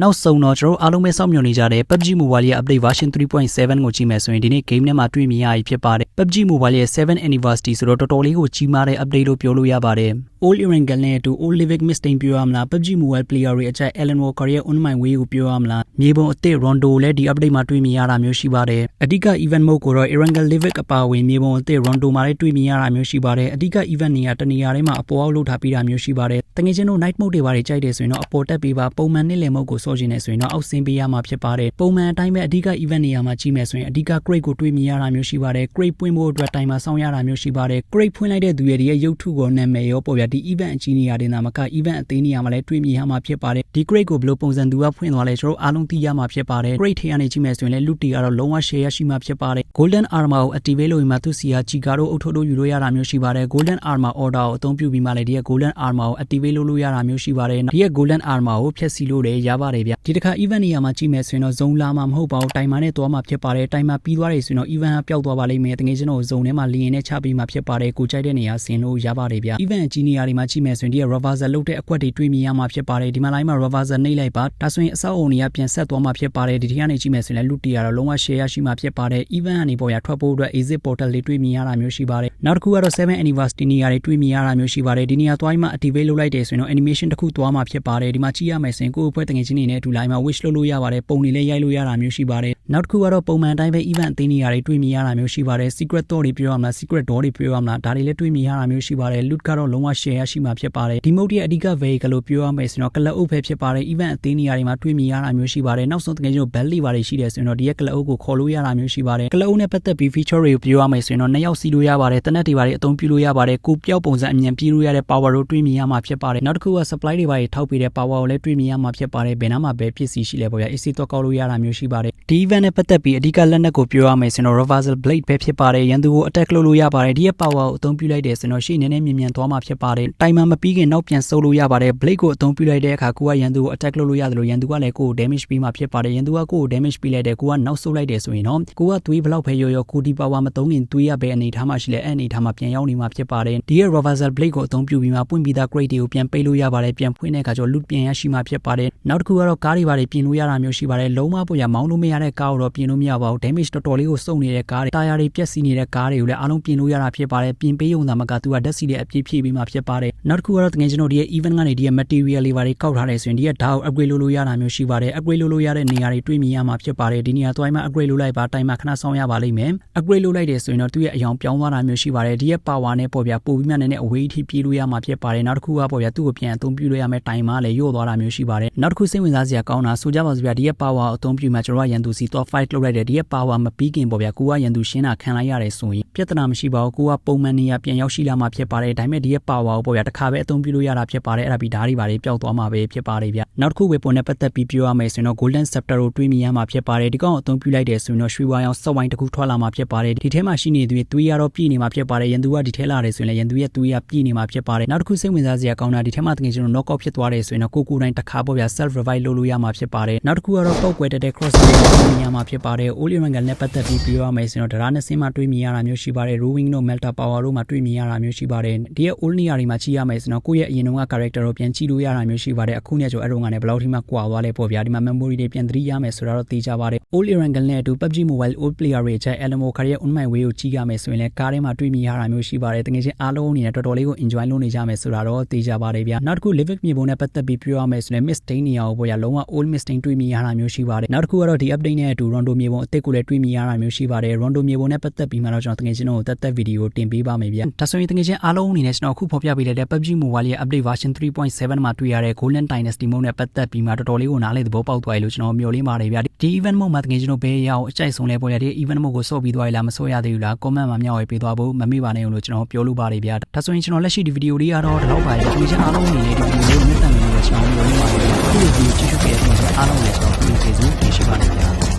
နောက်ဆုံးတော့ကျွန်တော်တို့အားလုံးပဲစောင့်မျှော်နေကြတဲ့ PUBG Mobile ရဲ့ update version 3.7ကိုကြည့်မယ်ဆိုရင်ဒီနေ့ game ထဲမှာတွေ့မြင်ရပြီဖြစ်ပါတယ် PUBG Mobile ရဲ့7 anniversary ဆိုတော့တော်တော်လေးကိုကြီးမားတဲ့ update လို့ပြောလို့ရပါတယ် All Irangal နဲ့အတူ All Living Mistake ပြောရမလား PUBG Mobile player တွေအကြိုက် Alan Walker ရဲ့ online way ကိုပြောရမလားမြေပုံအသစ် Rondo လည်းဒီ update မှာတွေ့မြင်ရတာမျိုးရှိပါတယ်အဓိက event mode ကိုတော့ Irangal Living အပါအဝင်မြေပုံအသစ် Rondo မှာလည်းတွေ့မြင်ရတာမျိုးရှိပါတယ်အဓိက event နေရာတနေရာတိုင်းမှာအပေါ်အောက်လုပ်ထားပြီးတာမျိုးရှိပါတယ်တကယ်ချင်းတို့ night mode တွေပါတွေကြိုက်တယ်ဆိုရင်တော့အပေါ်တက်ပေးပါပုံမှန်နေ့လည် mode ကိုစောချင်နေဆိုရင်တော့အောက်ဆင်းပေးရမှာဖြစ်ပါတယ်ပုံမှန်အတိုင်းပဲအဓိက event နေရာမှာကြီးမယ်ဆိုရင်အဓိက crate ကိုတွေ့မြင်ရတာမျိုးရှိပါတယ် crate ပွင့်ဖို့အတွက်တိုင်မှာစောင့်ရတာမျိုးရှိပါတယ် crate ဖွင့်လိုက်တဲ့သူရဲ့ဒီရဲ့ရုပ်ထုကိုနာမည်ရောပေါ်ပြဒီ event အကြီးနေရာတွေနာမက event အသေးနေရာမှာလည်းတွေ့မြင်ရမှာဖြစ်ပါတယ်ဒီ crate ကိုဘယ်လိုပုံစံသူကဖွင့်သွားလဲကျွန်တော်အားလုံးသိရမှာဖြစ်ပါတယ် crate ထဲကနေကြည့်မယ်ဆိုရင်လည်း loot တွေကတော့လုံးဝ share ရရှိမှာဖြစ်ပါတယ် golden armor ကို activate လုပ်ရင်မှသူစီယာဂျီကာတို့အုတ်ထုတ်တို့ယူလို့ရတာမျိုးရှိပါတယ် golden armor order ကိုအသုံးပြုပြီးမှလည်းဒီရဲ့ golden armor ကို activate လုပ်လို့ရတာမျိုးရှိပါတယ်ဒီရဲ့ golden armor ကိုဖျက်ဆီးလို့လည်းရပါတယ်ဗျဒီတစ်ခါ event နေရာမှာကြည့်မယ်ဆိုရင်တော့ zone လာမှာမဟုတ်ပါဘူးတိုင်မာနဲ့သွားမှာဖြစ်ပါတယ်တိုင်မာပြီးသွားတယ်ဆိုရင်တော့ event ကပျောက်သွားပါလိမ့်မယ်တကယ်ကျွန်တော် zone ထဲမှာလီရင်နဲ့ချပြီးမှဖြစ်ပါတယ်ကိုကြိုက်တဲ့နေရာဆင်လို့ရပါတယ်ဗျ event အကြီးနေရာတွေမှာကြည့်မယ်ဆိုရင်ဒီရဲ့ reversal လုပ်တဲ့အကွက်တွေတွေ့မြင်ရမှာဖြစ်ပါတယ်ဒီမှာ line မှာ reversal နှိပ်လိုက်ပါဒါဆိုရင်အဆောက်အုံတွေကပြန်ဆက်သွားမှာဖြစ်ပါတယ်ဒီထက်ကနေကြည့်မယ်ဆိုရင်လည်း loot တွေကတော့လုံးဝ share ရရှိမှာဖြစ်ပါတယ် event ကနေပေါ်ရထွက်ဖို့အတွက် exit portal လေးတွေ့မြင်ရတာမျိုးရှိပါတယ်နောက်တစ်ခုကတော့7 anniversary နေရာတွေတွေ့မြင်ရတာမျိုးရှိပါတယ်ဒီနေရာသွားပြီးမှ activate လုပ်လိုက်တယ်ဆိုရင်တော့ animation တစ်ခုသွားမှာဖြစ်ပါတယ်ဒီမှာကြည့်ရမယ်ဆိုရင်ကိုယ့်အဖွဲ့တငယ်ချင်းတွေနဲ့အတူ line မှာ wish လုပ်လို့ရပါတယ်ပုံတွေလည်းရိုက်လို့ရတာမျိုးရှိပါတယ်နောက်တစ်ခုကတော့ပုံမှန်အတိုင်းပဲ event အသေးနေရာတွေတွေ့မြင်ရတာမျိုးရှိပါတယ် secret door တွေပြောရမလား secret door တွေပြောရမလားဒါတွေလည်းတွေ့မြင်ရတာမျိုးရှိပါတယ် loot ကတော့လုံးဝ share ရရှိမှာဖြစ်ပါတယ်ဒီ mode ရဲ့အဓိက vehicle လို့ပြောရမယ်ဆိုတော့ကလပ်အုပ်ပဲဖြစ်ပါတယ် event အသေးနေရာတွေမှာတွေ့မြင်ရတာမျိုးရှိပါတယ်နောက်ဆုံးတကယ်ကျတော့ bell lever တွေရှိတယ်ဆိုရင်တော့ဒီရဲ့ကလပ်အုပ်ကိုခေါ်လို့ရတာမျိုးရှိပါတယ်ကလပ်အုပ်နဲ့ပတ်သက်ပြီး feature တွေကိုပြောရမယ်ဆိုရင်တော့နှစ်ယောက်စီလို့ရပါတယ်တနက်တွေပါတွေအသုံးပြုလို့ရပါတယ်ကိုပြောက်ပုံစံအမြန်ပြေးလို့ရတဲ့ power တို့တွေ့မြင်ရမှာဖြစ်ပါတယ်နောက်တစ်ခုက supply တွေပါတွေထောက်ပေးတဲ့ power ကိုလည်းတွေ့မြင်ရမှာဖြစ်ပါတယ်ဘယ်နားမှာပဲဖြစ်စီရှိလဲပေါ့ဗျာ AC တော့ကောက်လို့ရတာမျိုးရှိပါတယ်ဒီ event နဲ့ပတ်သက်ပြီးအဓိကလက်နက်ကိုပြောရမယ်ဆိုရင်တော့ reversal blade ပဲဖြစ်ပါတယ်ရန်သူကို attack လုပ်လို့ရပါတယ်ဒီရဲ့ power ကိုအသုံးပြုလိုက်တယ်ဆိုရင်တော့ရှေ့နည်းနည်းမြင်မြန်သွားမှာဖြစ်ပါတယ်တိုင်မှမပြီးခင်နောက်ပြန်ဆုပ်လို့ရပါတယ် blade ကိုအသုံးပြုလိုက်တဲ့အခါကိုကရန်သူကို attack လုပ်လို့ရတယ်လို့ရန်သူကလည်းကိုကို damage ပေးမှာဖြစ်ပါတယ်ရန်သူကကိုကို damage ပေးလိုက်တယ်ကိုကနောက်ဆုပ်လိုက်တယ်ဆိုရင်တော့ကိုကသွေးဘလောက်ပဲရောရောကိုဒီ power မသုံးခင်သွေးရပဲအနေထားမှရှိလဲအဲ့အနေထားမှာပြန်ရောက်နေမှာဖြစ်ပါတယ်ဒီရဲ့ reversal blade ကိုအသုံးပြုပြီးမှပွင့်ပြီးသား crate တွေကိုပြန်ပိတ်လို့ရပါတယ်ပြန်ဖွင့်တဲ့အခါကျတော့ loot ပြန်ရရှိမှာဖြစ်ပါတယ်နောက်တစ်ခုကတော့ကားတွေပါတယ်ပြင်လို့ရတာမျိုးရှိပါတယ်လုံးဝပေါ်ရမောင်းလို့မရတဲ့ကားကိုတော့ပြင်လို့မရပါဘူး damage တော်တော်လေးကိုစုံနေတဲ့ကားတွေတာယာတွေပြက်စီးနေတဲ့ကားတွေကိုလည်းအားလုံးပြင်လို့ရတာဖြစ်ပါတယ်ပြင်ပေးုံသာမကသူကဓာတ်စီတဲ့အပြည့်ဖြည့်ပြီးမှဖြစ်ပါတယ်နောက်တစ်ခုကတော့တကယ်ကျွန်တော်ဒီရဲ့ event ကနေဒီရဲ့ material တွေပါတယ်ကောက်ထားတယ်ဆိုရင်ဒီရဲ့ဓာတ်ကို upgrade လုပ်လို့ရတာမျိုးရှိပါတယ် upgrade လုပ်လို့ရတဲ့နေရာတွေတွေ့မြင်ရမှာဖြစ်ပါတယ်ဒီနေရာသွားမှ upgrade လုပ်လိုက်ပါတိုင်မှခဏဆောင်ရပါလိမ့်မယ် upgrade လုပ်လိုက်တယ်ဆိုရင်တော့သူ့ရဲ့အယောင်ပြောင်းသွားတာမျိုးရှိပါတယ်ဒီရဲ့ power နဲ့ပေါ့ဗျာပို့ပြီးမှနည်းနည်းအဝေးထိပြေးလို့ရမှာဖြစ်ပါတယ်နောက်တစ်ခုကပေါ့ဗျာသူ့ကိုပြန်အသုံးပြုလို့ရမယ့်တိုင်မှလည်းညို့သွားတာမျိုးရှိပါတယ်နောက်တစ်ခုစိတ်ဝင်စားစရာကောင်းတာဆိုကြပါစို့ဗျာဒီရဲ့ power အသုံးပြုမှကျွန်တော်ကရန်သူစီတော့ fight လုပ်လိုက်တယ်ဒီရဲ့ power မပြီးခင်ပေါ့ဗျာကိုကရန်သူရှင်းတာခံလိုက်ရတယ်ဆိုရင်ပြဿနာမရှိပါဘူးကိုကပုံမှန်နေရပြန်ရောက်ရှိလာမှာဖြစ်ပါတယ်ဒါပေမဲ့ဒီရဲ့ power ကိုပေါ့ဗျာတစ်ခါပဲအသုံးပြုလို့ရတာဖြစ်ပါတယ်အဲ့ဒါပြီးဓာတ်တွေပါတွေပျောက်သွားမှာပဲဖြစ်ပါတယ်ဗျနောက်တစ်ခု weapon နဲ့ပတ်သက်ပြီးပြောရမယ်ဆိုရင်တော့ golden scepter ကိုတွေးမြင်ရမှာဖြစ်ပါတယ်ဒီကောင်အသုံးပြုလိုက်တယ်ဆိုရင်တော့ရွှေဝါရောင်စက်ဝိုင်းတစ်ခုထွက်လာမှာဖြစ်ပါတယ်ဒီထဲမှာရှိနေသူတွေသွေးရတော့ပြည့်နေမှာဖြစ်ပါတယ်ရန်သူကဒီထဲလာတယ်ဆိုရင်လည်းရန်သူရဲ့သွေးရပြည့်နေမှာဖြစ်ပါတယ်နောက်တစ်ခုစိတ်ဝင်စားစရာကောင်းတာဒီထဲမှာတကယ်ကျွန်တော် knock out ဖြစ်သွားတယ်ဆိုရင်တော့ကိုကိုတိုင်းတစ်ခါပေါ့ဗျာ self revive လုပ်လို့ရမှာဖြစ်ပါတယ်နောက်တစ်ခုကတော့ပောက်ကွယ်တဲ့ cross ကိုမြင်ရမှာဖြစ်ပါတယ် all iron gun နဲ့ပတ်သက်ပြီးပြောရမယ်ဆိုရင်တော့ဒရာနဲ့စင်းမှာတွေးမြင်ရတာမျိုးရှိပါတယ် rowing တို့ melter power တို့မှာတွေးမြင်ရတာမျိုးရှိပါတယ်ဒီရဲ့ all နေရာတွေမှာကြည့်ရမယ်ဆိုတော့ကိုယ့်ရဲ့အရင်တုန်းက character ကိုပြန်ကြည့်လို့ရတာမျိုးရှိပါတယ်အခုနဲ့ကျတော့အဲ့တော့ကလည်းဘယ်လောက်ထိမှကွာသွားလဲပေါ့ဗျာဒီမှာ memory တွေပြန်သတိရမယ်ဆိုတာတော့သိကြပါတယ် all iron gun နဲ့အတူ PUBG mobile all player တွေချက် Alamo career online way ကိုကြည့်ရမယ်ဆိုရင်လည်းကားထဲမှာတွေးမြင်ရတာမျိုးရှိပါတယ်တကယ်ချင်းအားလုံးအနေနဲ့တော်တော်လေးကို enjoy လုပ်နေကြမယ်ဆိုတာတော့သိကြပါတယ်ဗျာနောက်တစ်ခု live မြေပုံနဲ့ပတ်သက်ပြီးပြောရမယ်ဆိုရင် mistake နေရာကိုပေါ့ဗျာလုံးဝ all mistake တွေးမြင်ရတာမျိုးရှိပါတယ်နောက်တစ်ခုကတော့ဒီ update နဲ့အတူ rondo မြေပုံအသစ်ကိုလည်းတွေးမြင်ရတာမျိုးရှိပါတယ် rondo မြေပုံနဲ့ပတ်သက်ပြီးမှတော့ကျွန်တော်တကယ်ချင်းတို့တက်တက်ဗီဒီယိုတင်ပေးပါမယ်ဗျာဒါဆိုရင်တကယ်ချင်းအားလုံးအနေနဲ့ကျွန်တော်အခုဖော်ပြပေးလိုက်တဲ့ PUBG Mobile ရဲ့ update version 3.7မှာတွေ့ရတဲ့ Golden Dynasty mode နဲ့ပတ်သက်ပြီးမှတော်တော်လေးကိုနားလည်သဘောပေါက်သွားပြီလို့ကျွန်တော်မျှော်လင့်ပါတယ်ဗျာဒီ event mode မှာတကယ်ချင်းတို့ဘယ်ရအောင်အကြိုက်ဆုံးလဲပေါ့ဗျာဒီ event mode ကိုစော့ပြီးသွားရလားမစော့ရသေးဘူးလား comment မှာမျှဝေပေးသွားဖို့မမေ့ပါနဲ့လို့ကျွန်တော်ပြောလိုပါတယ်ဗျာဒါဆိုရင်ကျွန်တော်လက်ရှိဒီဗီဒီယိုလေးကတော့ဒီလောက်ပါလေဒီချင်းအားလုံးအနေနဲ့ဒီဗီဒီယိုလေးကိုမြတ်တမ်းနေလို့ကျွန်တော်မျှော်လင့်ပါတယ်ဒီဗီဒီယိုကြည့်ရှုခဲ့တဲ့ကျွန်တော်အားလုံးလည်းကျွန်တော်ပြုလုပ်ကျေးဇူးတင်ရှိပါတယ်ဗျာ